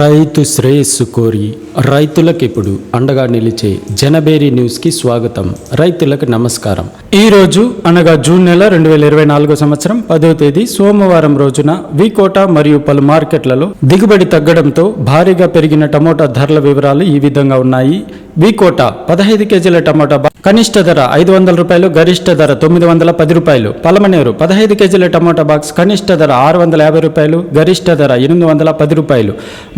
రైతు శ్రేయస్సు కోరి రైతులకు ఇప్పుడు అండగా నిలిచే జనబేరి న్యూస్కి స్వాగతం. రైతులకు నమస్కారం. ఈ రోజు అనగా జూన్ నెల రెండు వేల ఇరవై నాలుగో సంవత్సరం పదో తేదీ సోమవారం రోజున వికోట మరియు పలు మార్కెట్లలో దిగుబడి తగ్గడంతో భారీగా పెరిగిన టమోటా ధరల వివరాలు ఈ విధంగా ఉన్నాయి. వికోట పదహైదు కేజీల టమాటా కనిష్ట ధర ఐదు వందల రూపాయలు గరిష్ట ధర తొమ్మిది వందల పది రూపాయలు. పలమనేరు పదహైదు కేజీల టమాటా బాక్స్ కనిష్ట ధర ఆరు వందల యాభై రూపాయలు గరిష్ట ధర ఎనిమిది వందల పది రూపాయలు.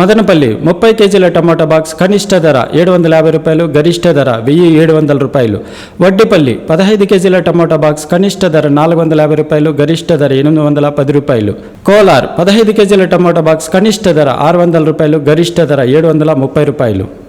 మదనపల్లి ముప్పై కేజీల టమాటా బాక్స్ కనిష్ట ధర ఏడు వందల యాభై రూపాయలు గరిష్ట ధర వెయ్యి ఏడు వందల రూపాయలు. వడ్డిపల్లి పదహైదు కేజీల టమాటా బాక్స్ కనిష్ట ధర నాలుగు వందల యాభై రూపాయలు గరిష్ట ధర ఎనిమిది వందల పది రూపాయలు. కోలార్ పదహైదు కేజీల టమాటా బాక్స్ కనిష్ట ధర ఆరు వందల రూపాయలు గరిష్ట ధర ఏడు వందల ముప్పై రూపాయలు.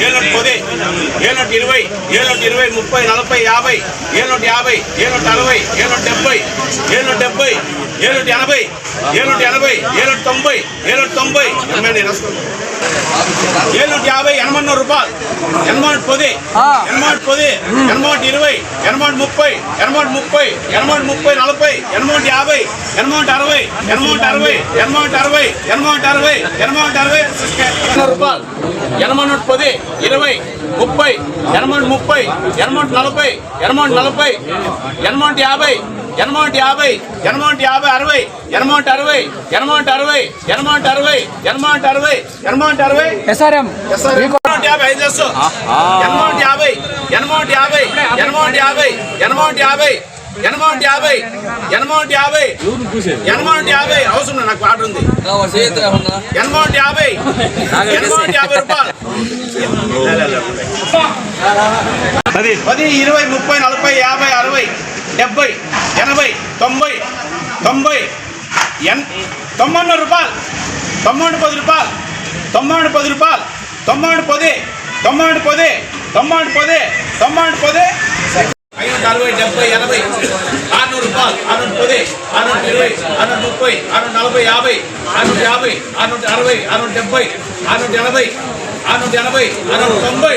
ఏడు పది ఏడు ఇరవై ఏడు ఇరవై ముప్పై నలభై యాభై ఏడు యాభై ఏడు అరవై ఏడు డెబ్బై ఏడు డెబ్బై ఏడు ఎనభై ఏడు ఎనభై ఏడు తొంభై ఏడు తొంభై ఏడు యాభై ఎనభై రూపాయలు. ఎనభై పది ఎనభై పది ఎనభై ఇరవై ఎనభై ముప్పై ఎనభై ముప్పై ఎనభై ముప్పై నలభై ఎనభై యాభై ఎనభై అరవై ఎనభై అరవై ఎనభై అరవై ఎనభై అరవై ఎనభై అరవై రూపాయలు ఎనభై నూట పది ఇరవై ముప్పై ఎనభై ముప్పై ఎనభై నలభై ఎనభై నలభై ఎనభై యాభై ఎనభై యాభై ఎనభై యాభై అరవై ఎనభై అరవై ఎనభై అరవై ఎనభై అరవై ఎనభై అరవై ఎనభై అరవై ఎస్ఆర్ఎం ఎనభై యాభై ఐదు ఎనభై యాభై ఎనభై యాభై ఎనభై యాభై ఎనభై యాభై ఎనభై యాభై ఎనభై యాభై. ఎనభై యాభై. అవసరం నాకు ఆర్డర్ ఉంది. ఎనభై యాభై. ఎనభై యాభై రూపాయలు. పది. పది ఇరవై ముప్పై నలభై యాభై అరవై డెబ్బై ఎనభై తొంభై తొంభై ఎన్ తొంభై రూపాయలు. తొంభై పది రూపాయలు. తొంభై పది రూపాయలు. తొంభై పది. తొంభై పది. తొంభై పది. తొంభై పది. ఐదు అరవై డెబ్బై ఎనభై ఆరునూరు రూపాయలు ఆరునూరు పది ఆరునూరు ఇరవై ఆరునూరు ముప్పై ఆరునూరు నలభై యాభై ఆరునూరు యాభై ఆరునూరు అరవై ఆరునూరు డెబ్బై ఆరునూరు ఎనభై ఆరునూరు ఎనభై ఆరునూరు తొంభై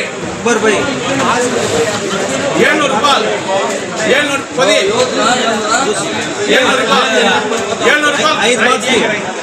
ఏడునూరు రూపాయలు ఏడు పది ఏడునూరు రూపాయలు ఏడునూరు రూపాయలు